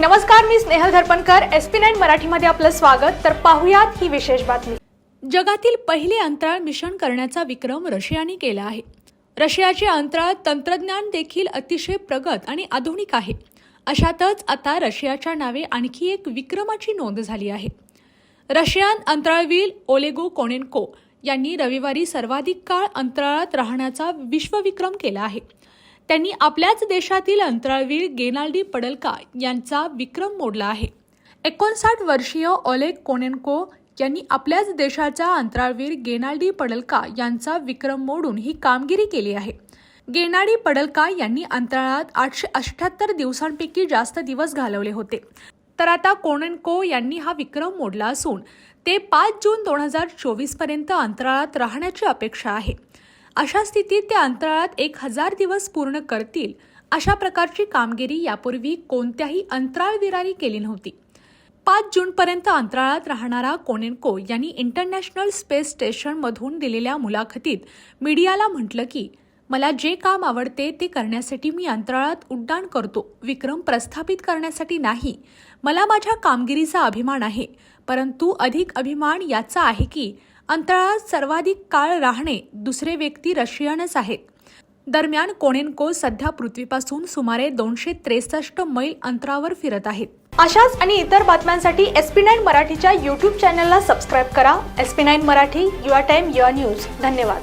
नमस्कार मी Snehal Dharpankar. S P nine मराठीमध्ये आपलं स्वागत. तर पाहुयात ही विशेष बातमी. जगातील पहिले अंतराळ मिशन करण्याचा विक्रम रशियाने केला आहे. रशियाचे अंतराळ तंत्रज्ञान देखील अतिशय प्रगत आणि आधुनिक आहे. अशातच आता रशियाच्या नावे आणखी एक विक्रमाची नोंद झाली आहे. रशियन अंतराळवीर ओलेगो कोनेन्को यांनी रविवारी सर्वाधिक काळ अंतराळात राहण्याचा विश्वविक्रम केला आहे. त्यांनी आपल्याच देशातील अंतराळवीर गेनाल्डी पडलका यांचा विक्रम मोडला आहे. एकोणसाठ वर्षीय ओलेग कोनेन्को यांनी आपल्याच देशाचा अंतराळवीर गेनाल्डी पडलका यांचा विक्रम मोडून ही कामगिरी केली आहे. गेनाडी पडलका यांनी अंतराळात आठशे अठ्याहत्तर दिवसांपैकी जास्त दिवस घालवले होते. तर आता कोनेन्को यांनी हा विक्रम मोडला असून ते पाच जून दोन हजार चोवीसपर्यंत अंतराळात राहण्याची अपेक्षा आहे. अशा स्थितीत ते अंतराळात एक हजार दिवस पूर्ण करतील अशा प्रकारची कामगिरी यापूर्वी कोणत्याही अंतराळवीरांनी केली नव्हती. पाच जूनपर्यंत अंतराळात राहणारा कोनेन्को यांनी इंटरनॅशनल स्पेस स्टेशनमधून दिलेल्या मुलाखतीत मीडियाला म्हटलं की मला जे काम आवडते ते करण्यासाठी मी अंतराळात उड्डाण करतो विक्रम प्रस्थापित करण्यासाठी नाही. मला माझ्या कामगिरीचा अभिमान आहे परंतु अधिक अभिमान याचा आहे की अंतराळात सर्वाधिक काळ राहणे दुसरे व्यक्ती रशियनच आहेत. दरम्यान कोणेनको सध्या पृथ्वीपासून सुमारे दोनशे त्रेसष्ट मैल अंतरावर फिरत आहेत. अशाच आणि इतर बातम्यांसाठी एस पी नाईन मराठीच्या यूट्यूब चॅनलला सबस्क्राईब करा. S P nine Marathi your time your news. धन्यवाद.